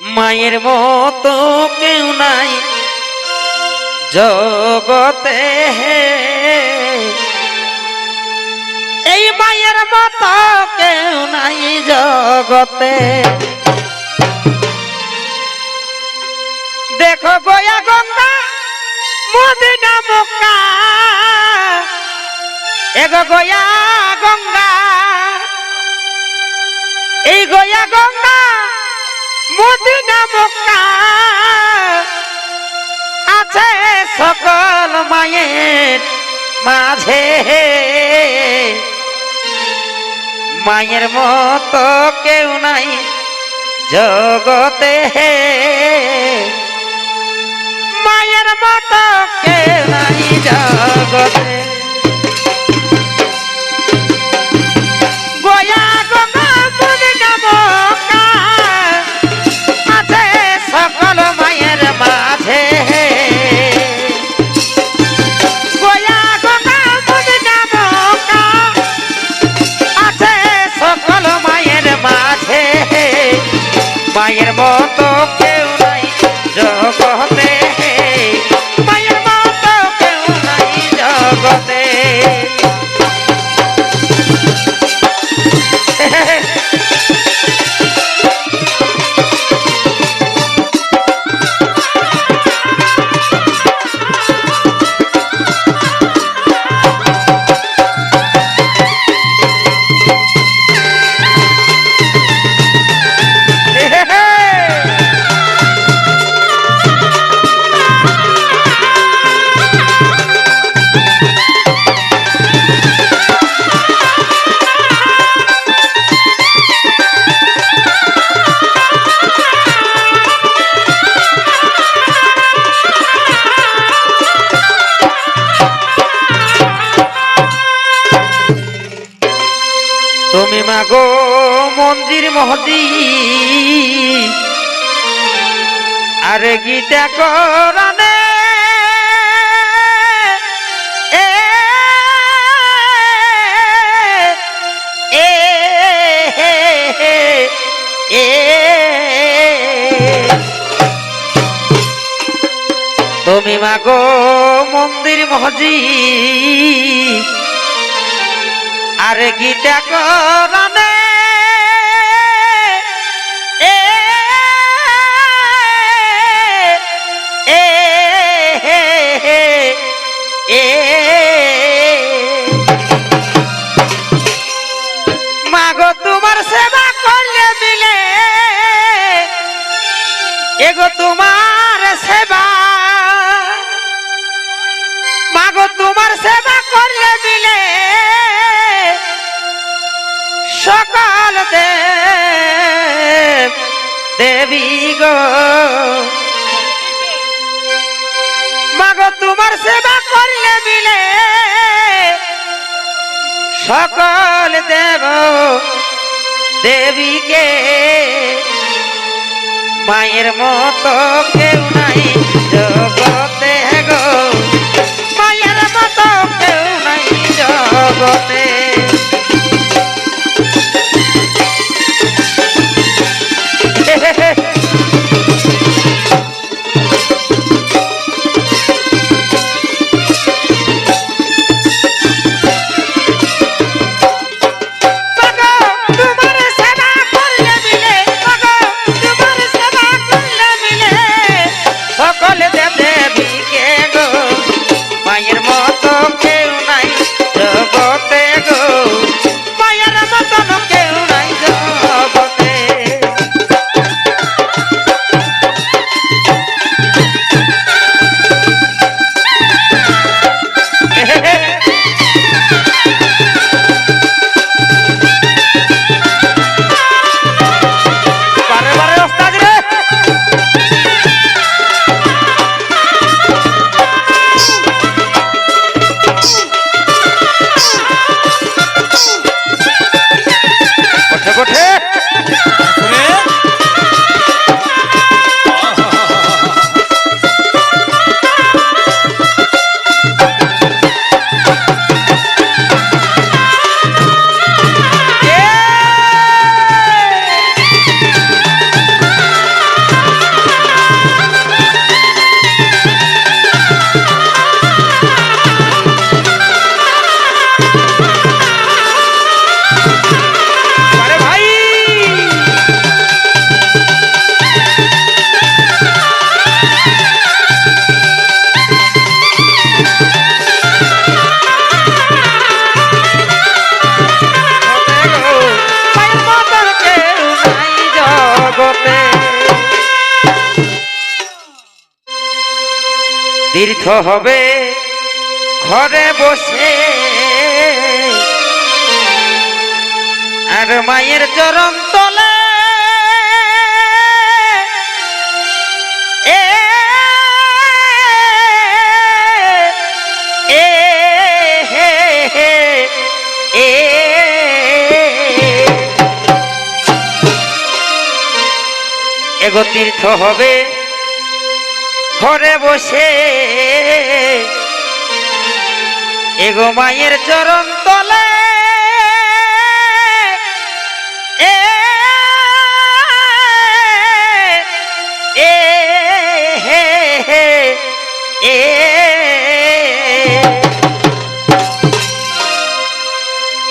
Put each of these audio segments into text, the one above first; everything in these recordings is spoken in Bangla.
মায়ের মতো কেউ নাই। জগতে এই মায়ের মতো কেউ নাই জগতে। দেখো গয়া গঙ্গা, মদিনা মক্কা। এগো গয়া গঙ্গা, এই গয়া গঙ্গা মদিনা মক্কা। আছে সকল মায়ের মাঝে। মায়ের মতো কেউ নাই জগতে। মায়ের মাগো মন্দির মহদি আর গীতা করানে তুমি মাগো মন্দির মহজি এ এ এ। মাগো তোমার সেবা করলে মিলে। এগো তোমার সেবা। মাগো তোমার সেবা সকাল দেব, দেবী গো। মাগো, তোমার সেবা করলে মিলে সকল দেব, দেবীকে। মায়ের মতো কেউ নাই জগতে গো। মায়ের মতো কেউ নাই জগতে তীর্থ হবে ঘরে বসে। আর মায়ের চরণ তলে এগো তীর্থ হবে ঘরে বসে। এগো মায়ের চরণ তলে।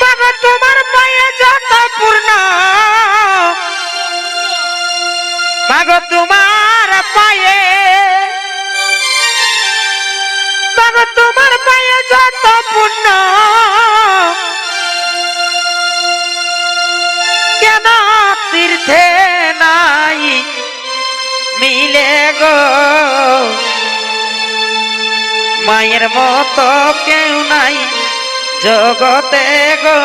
বাবা, তোমার পায়ে যত পূর্ণ। মাগো তোমার পায়ে। মাগো তোমার পায়ে যত পুণ্য কেন তীর্থে নাই? মিলে গো। মায়ের মতো কেউ নাই জগতে গো।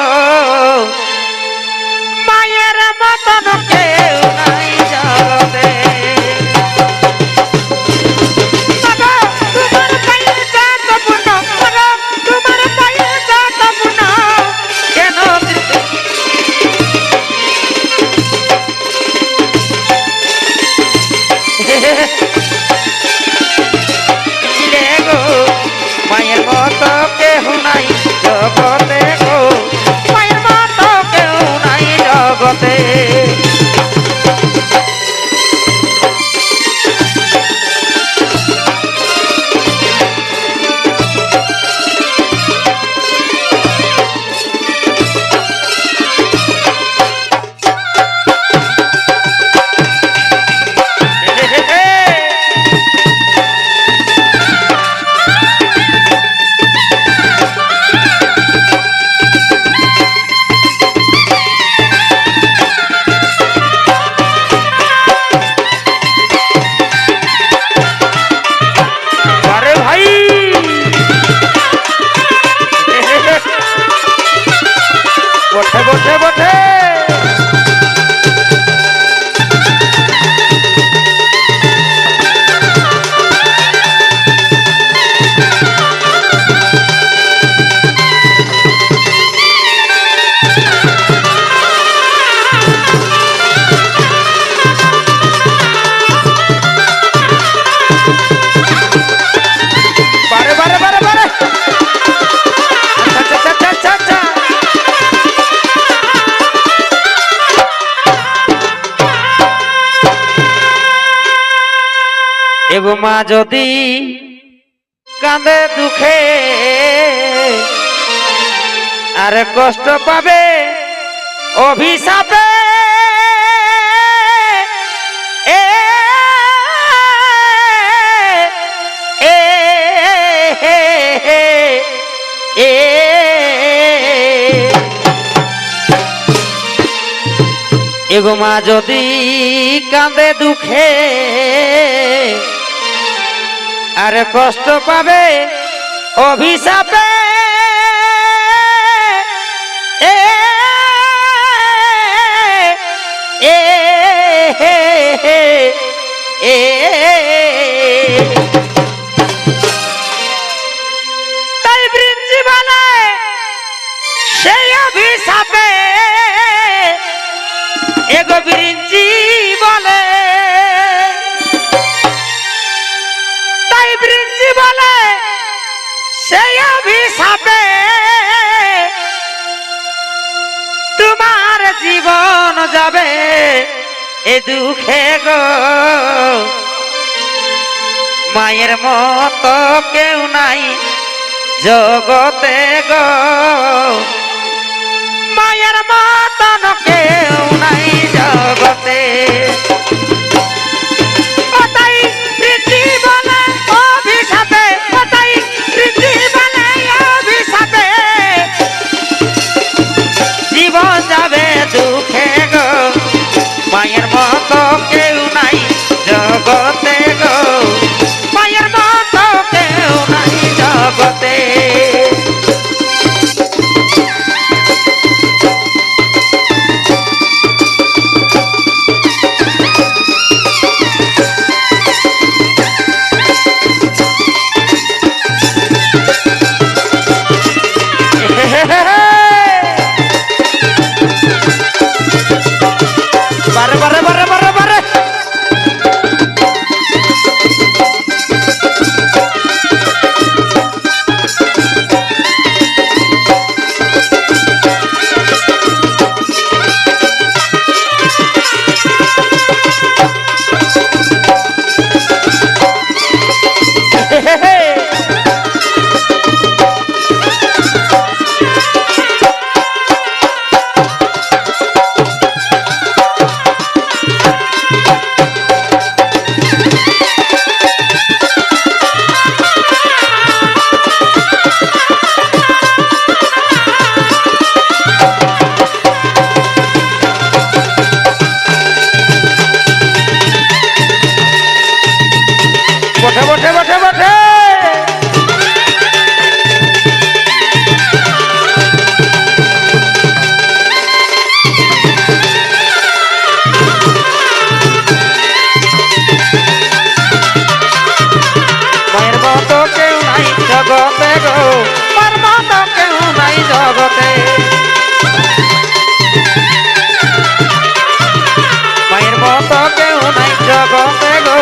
জগতে এগো মা যদি কাঁদে দুঃখে আর কষ্ট পাবে অভিশাপে এগো মা যদি কাঁদে দুঃখে আরে কষ্ট পাবে অভিশাপে তাই বৃঞ্জি বলে সেই অভিশাপে এ দুঃখে গো। মায়ের মত কেউ নাই জগতে গো। মায়ের মতন কেউ নাই জগতে গো পর্বত কেউ নাই জগতে। মায়ের মতো কেউ নাই জগতে গো